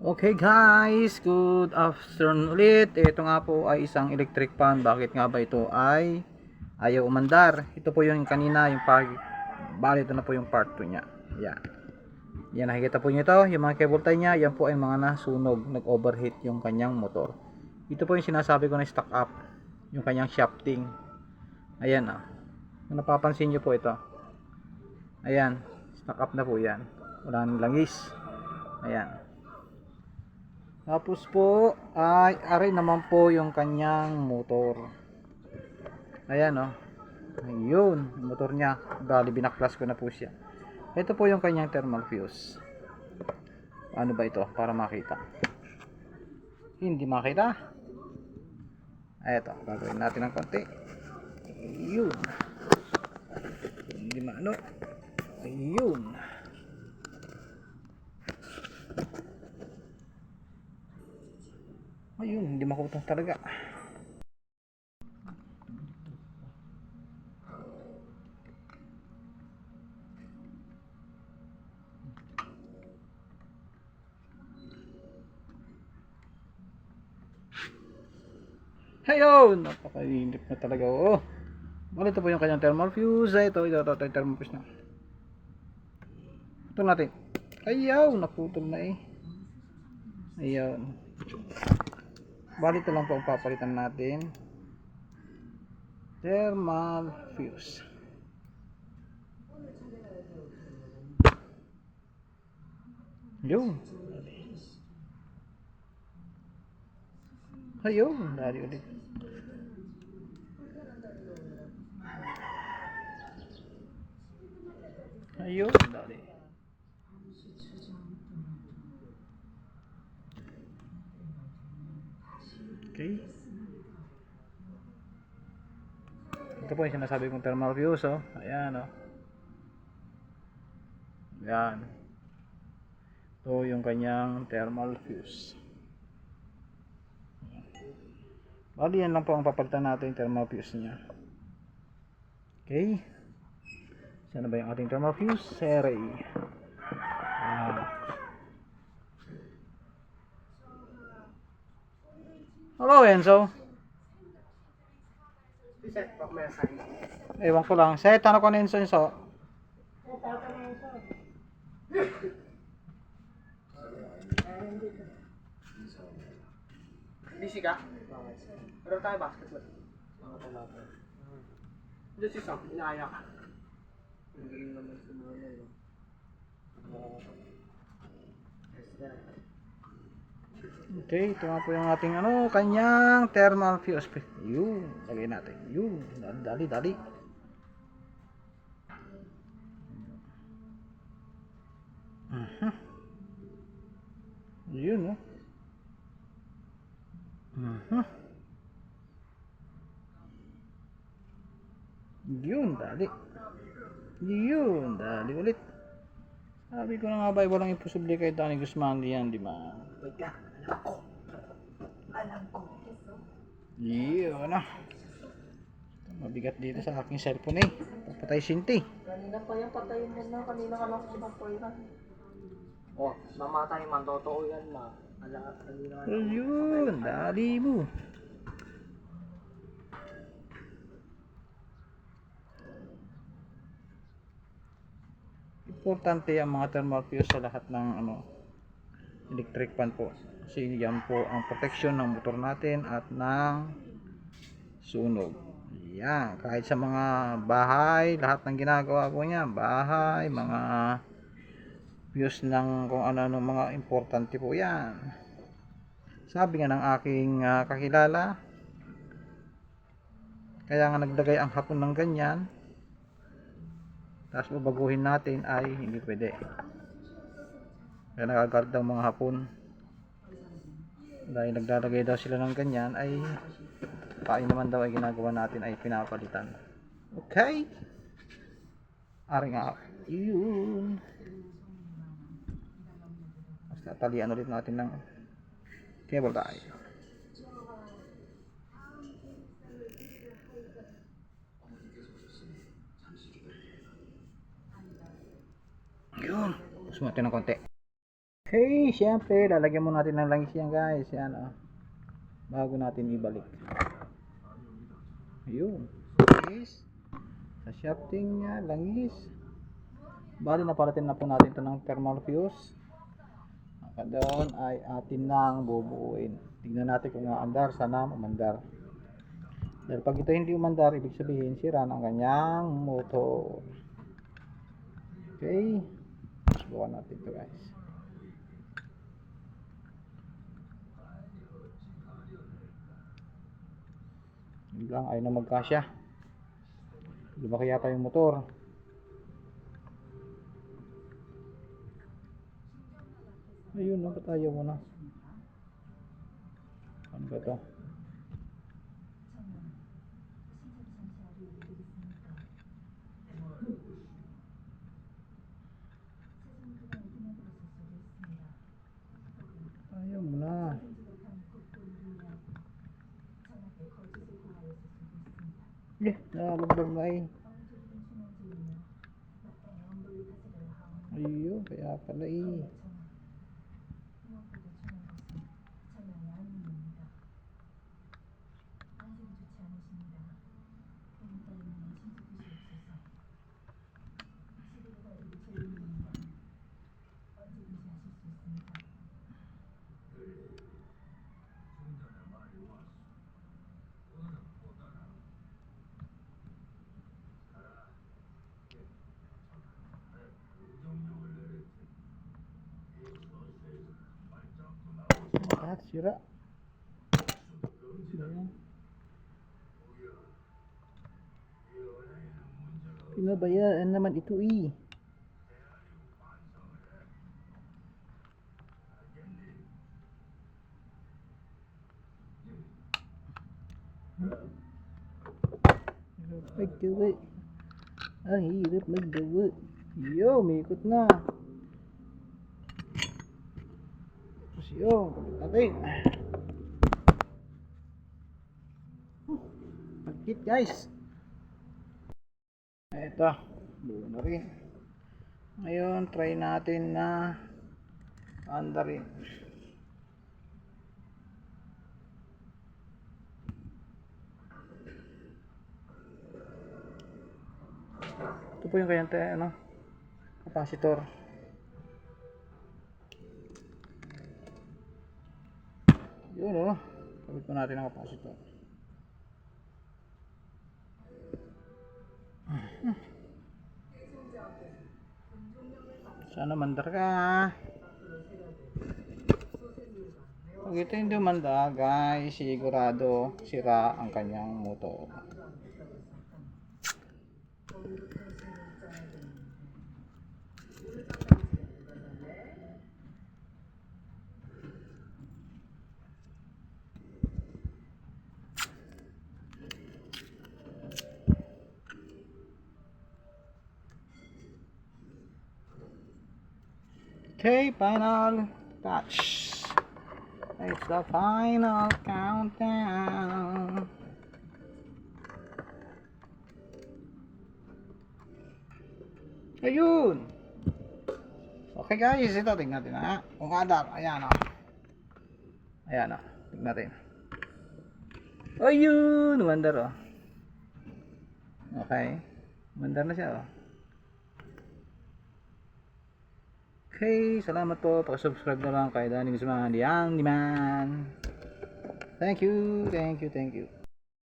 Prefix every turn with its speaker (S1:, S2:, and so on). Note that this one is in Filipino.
S1: Okay guys, good afternoon ulit. Ito nga po ay isang electric fan. Bakit nga ba ito ay ayaw umandar? Ito po yung kanina, yung pag bali ito na po yung part 2 niya. Yan. Yan nakikita po niyo ito, yung mga cable tie niya, yan po ay mga nasunog, nag-overheat yung kanyang motor. Ito po yung sinasabi ko na stock up, yung kanyang shafting. Ayan ah. Napapansin niyo po ito. Ayan, stock up na po yan. Wala nang langis. Ayan. Tapos po ay ari naman po yung kanyang motor. Ayan oh. Ayun, motor niya. Bali binaklas ko na po siya. Ito po yung kanyang thermal fuse. Ano ba ito para makita? Hindi makita. Eto, gagawin natin ng konti. Ayun. Hindi maano. Ayun. Ayun, hindi makutong talaga. Ayun, napakainip na talaga. Oh. Bali ito po yung kanyang thermal fuse. Ito, ito, ito, ito, yung thermal fuse na. Ito natin. Ayaw, naputol na eh. Ayun. Bali ito lang po ang papalitan natin. Thermal fuse. Yun. Ayun, dari ulit. Ayun, dari. Okay. Ito po yung sinasabi kong thermal fuse, oh. Ayan, oh. Ayan. Ito yung kanyang thermal fuse. Bali, yan lang po ang papalitan natin yung thermal fuse niya. Okay. Sana ba yung ating thermal fuse? Sere. Ah. Hello, Enzo. Ewan ko lang. Set, ano ko na Enzo, Enzo?
S2: Busy ka? Meron tayo basketball. Mga. Diyos isa, inaaya ka. Hindi naman sumama yun.
S1: Okay, ito nga po yung ating ano, kanyang thermal fuse. Yun, lagay natin. Yun, dali, dali, dali. Mhm. Yun, oh. Mhm. Yun, dali. Yun, dali ulit. Sabi ko na nga ba, walang imposible kay Danny Guzman yan, di ba?
S2: Wait ka, alam ko. Alam ko.
S1: Yun na. Mabigat dito sa aking cellphone eh. Papatay sinti.
S2: Kanina pa yan, patayin mo na. Kanina ka lang na. Oh, mamatay man. Totoo yan na. Ala, kanina ka lang.
S1: Ayun, dali mo. Importante ang mga thermal fuse sa lahat ng ano electric fan po. Kasi yan po ang protection ng motor natin at ng sunog. Yan, kahit sa mga bahay, lahat ng ginagawa ko niya, bahay, mga fuse ng kung ano ng mga importante po yan. Sabi nga ng aking ah, kakilala, kaya nga naglagay ang hapon ng ganyan, tapos babaguhin natin ay hindi pwede. Kaya nagagalit ang mga hapon. Dahil naglalagay daw sila ng ganyan ay pain naman daw ay ginagawa natin ay pinapalitan. Okay? Aring nga. Yun. Basta talian ulit natin ng cable tie. Yun. Sumatin ng konti. Okay, syempre, lalagyan mo natin ng langis yan guys. Yan oh. Bago natin ibalik. Ayun. Langis. Sa shafting niya, langis. Bali, naparating na po natin ito ng thermal fuse. Ang doon ay atin nang bubuuin. Tignan natin kung aandar, sana umandar. Dahil pag ito hindi umandar, ibig sabihin sira ng kanyang motor. Okay. Subukan natin ito guys. Yun lang, ayaw na magkasya. Lumaki yata yung motor. Ayun, no, ba't ayaw mo na? Ano ba ito? Ayaw mo na. Eh, nalaglag na eh. Ayun, kaya pala eh. Ah, sira. Ayan. Pinabayaan naman ito eh. Hirap maggawa. Ang hirap maggawa. Yo, may ikot na. Kapit natin. Pagkit guys. Eto, buo na rin. Ngayon, try natin na anda rin. Ito po yung kayang te- ano, capacitor. Yun oh. Kabit natin ang capacitor. Sana mandar ka. Pag ito hindi manda, guys, sigurado sira ang kanyang motor. Okay, final touch. It's the final countdown. Ayun. Okay guys, ito tingnan natin ha. Kung adar, ayan o. Ayan o, tingnan natin. Ayun, umandar o. Okay. Umandar na siya o. Okay, salamat po. Pag-subscribe na lang kay Danny Guzman, Yang Liman. Thank you, thank you, thank you.